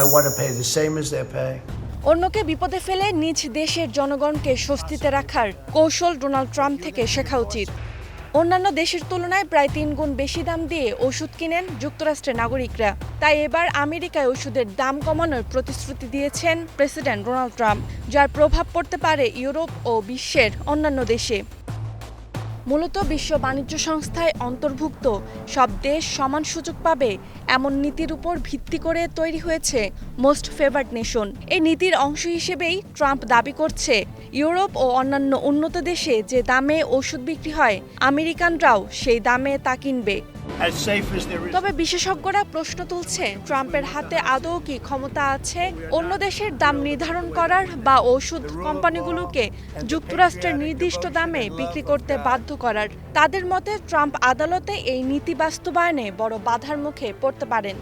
I want to pay the same as they're paying. অন্যকে বিপদে ফেলে নিজ দেশের জনগণকে স্বস্তিতে রাখার কৌশল ডোনাল্ড ট্রাম্প থেকে শেখা উচিত। অন্যান্য দেশের তুলনায় প্রায় তিন গুণ বেশি দাম দিয়ে ওষুধ কিনেন যুক্তরাষ্ট্রের নাগরিকরা। তাই এবার আমেরিকায় ওষুধের দাম কমানোর প্রতিশ্রুতি দিয়েছেন প্রেসিডেন্ট ডোনাল্ড ট্রাম্প, যার প্রভাব পড়তে পারে ইউরোপ ও বিশ্বের অন্যান্য দেশে। মূলত বিশ্ব বাণিজ্য সংস্থায় অন্তর্ভুক্ত। সব দেশ সমান সুযোগ পাবে, এমন নীতির উপর ভিত্তি করে তৈরি হয়েছে মোস্ট ফেভার্ড নেশন। এই নীতির অংশ হিসেবেই ট্রাম্প দাবি করছে, ইউরোপ ও অন্যান্য উন্নত দেশে যে দামে ওষুধ বিক্রি হয়, আমেরিকানরাও সেই দামে তা কিনবে। তবে বিশেষজ্ঞরা প্রশ্ন তুলছে, ট্রাম্পের হাতে আদৌ কি ক্ষমতা আছে? অন্য দেশের দাম নির্ধারণ করার বা ওষুধ কোম্পানিগুলোকে যুক্তরাষ্ট্রের নির্দিষ্ট দামে বিক্রি করতে বাধ্য করার। তাদের মতে, ট্রাম্প আদালতে এই নীতি বাস্তবায়নে বড় বাধার মুখে পড়তে পারেন।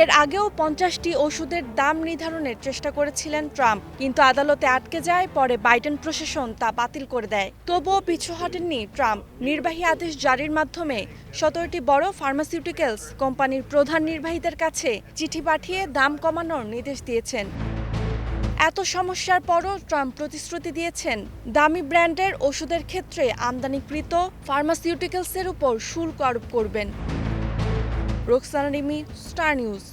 এর আগেও পঞ্চাশটি ওষুধের দাম নির্ধারণের চেষ্টা করেছিলেন ট্রাম্প, কিন্তু আদালতে আটকে যায়, পরে বাইডেন প্রশাসন তা বাতিল করে দেয়। তবুও পিছু হটেননি ট্রাম্প। নির্বাহী আদেশ জারির মাধ্যমে সতেরোটি বড় ফার্মাসিউটিক্যালস কোম্পানির প্রধান নির্বাহীদের কাছে চিঠি পাঠিয়ে দাম কমানোর নির্দেশ দিয়েছেন। এত সমস্যার পরও ট্রাম্প প্রতিশ্রুতি দিয়েছেন, দামি ব্র্যান্ডের ওষুধের ক্ষেত্রে আমদানিকৃত ফার্মাসিউটিক্যালসের উপর শুল্ক আরোপ করবেন। Roksana Rimi star news.